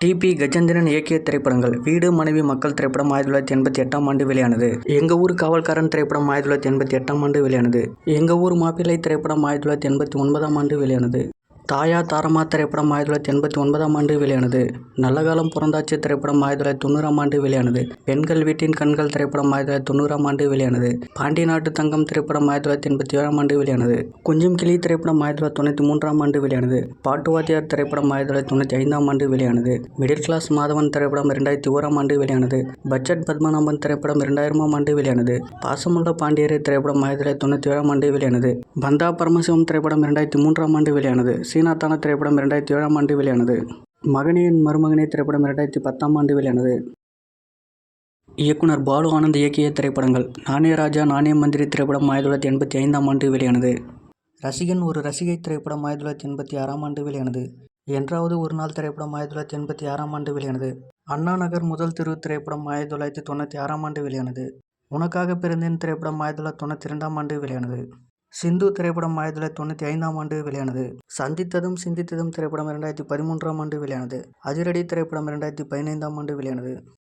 D B Gajendran இயக்கிய திரைப்படங்கள் வீடு மனைவி மக்கள் திரைப்படம் ஆயிரத்தி தொள்ளாயிரத்தி எண்பத்தி எட்டாம் ஆண்டு வெளியானது. எங்க ஊர் காவல்காரன் திரைப்படம் ஆயிரத்தி தொள்ளாயிரத்தி எண்பத்தி எட்டாம் ஆண்டு வெளியானது. எங்க ஊர் மாப்பிள்ளை திரைப்படம் ஆயிரத்தி தொள்ளாயிரத்தி எண்பத்தி ஒன்பதாம் ஆண்டு வெளியானது. தாயா தாரமா திரைப்படம் ஆயிரத்தி தொள்ளாயிரத்தி எண்பத்தி ஒன்பதாம் ஆண்டு வெளியானது நல்ல காலம் பிறந்தாச்சு திரைப்படம் ஆயிரத்தி தொள்ளாயிரத்தி தொண்ணூறாம் ஆண்டு வெளியானது பெண்கள் வீட்டின் கண்கள் திரைப்படம் ஆயிரத்தி தொள்ளாயிரத்தி தொண்ணூறாம் ஆண்டு வெளியானது பாண்டி நாட்டு தங்கம் திரைப்படம் ஆயிரத்தி தொள்ளாயிரத்தி எண்பத்தி ஏழாம் ஆண்டு வெளியானது குஞ்சும் கிளி திரைப்படம் ஆயிரத்தி தொள்ளாயிரத்தி தொண்ணூற்றி மூன்றாம் ஆண்டு வெளியானது பாட்டுவாத்தியார் திரைப்படம் ஆயிரத்தி தொள்ளாயிரத்தி தொண்ணூற்றி ஐந்தாம் ஆண்டு வெளியானது மிடில் கிளாஸ் மாதவன் திரைப்படம் இரண்டாயிரத்தி ஓராம் ஆண்டு வெளியானது பட்ஜெட் பத்மநாபன் திரைப்படம் இரண்டாயிரமாம் ஆண்டு வெளியானது பாசமுள்ள பாண்டியரை திரைப்படம் ஆயிரத்தி தொள்ளாயிரத்தி தொண்ணூற்றி ஏழாம் ஆண்டு வெளியானது பந்தா பரமசிவம் திரைப்படம் இரண்டாயிரத்தி மூன்றாம் ஆண்டு வெளியானது சீனாத்தான திரைப்படம் இரண்டாயிரத்தி ஏழாம் ஆண்டு வெளியானது. மகனியின் மருமகனே திரைப்படம் இரண்டாயிரத்தி பத்தாம் ஆண்டு வெளியானது. இயக்குனர் பாலு ஆனந்த் இயக்கிய திரைப்படங்கள் நாணய ராஜா நாணய மந்திரி திரைப்படம் ஆயிரத்தி தொள்ளாயிரத்தி எண்பத்தி ஐந்தாம் ஆண்டு வெளியானது. ரசிகன் ஒரு ரசிகை திரைப்படம் ஆயிரத்தி தொள்ளாயிரத்தி எண்பத்தி ஆறாம் ஆண்டு வெளியானது. என்றாவது ஒரு நாள் திரைப்படம் ஆயிரத்தி தொள்ளாயிரத்தி எண்பத்தி ஆறாம் ஆண்டு வெளியானது. அண்ணா நகர் முதல் தெரு திரைப்படம் ஆயிரத்தி தொள்ளாயிரத்தி தொண்ணூற்றி ஆறாம் ஆண்டு வெளியானது. உனக்காக பிறந்தேன் திரைப்படம் ஆயிரத்தி தொள்ளாயிரத்தி தொண்ணூற்றி ரெண்டாம் ஆண்டு வெளியானது. சிந்து திரைப்படம் ஆயிரத்தி தொள்ளாயிரத்தி தொண்ணூற்றி ஐந்தாம் ஆண்டு வெளியானது. சந்தித்ததும் சிந்தித்ததும் திரைப்படம் இரண்டாயிரத்தி பதிமூன்றாம் ஆண்டு வெளியானது. அதிரடி திரைப்படம் இரண்டாயிரத்தி பதினைந்தாம் ஆண்டு வெளியானது.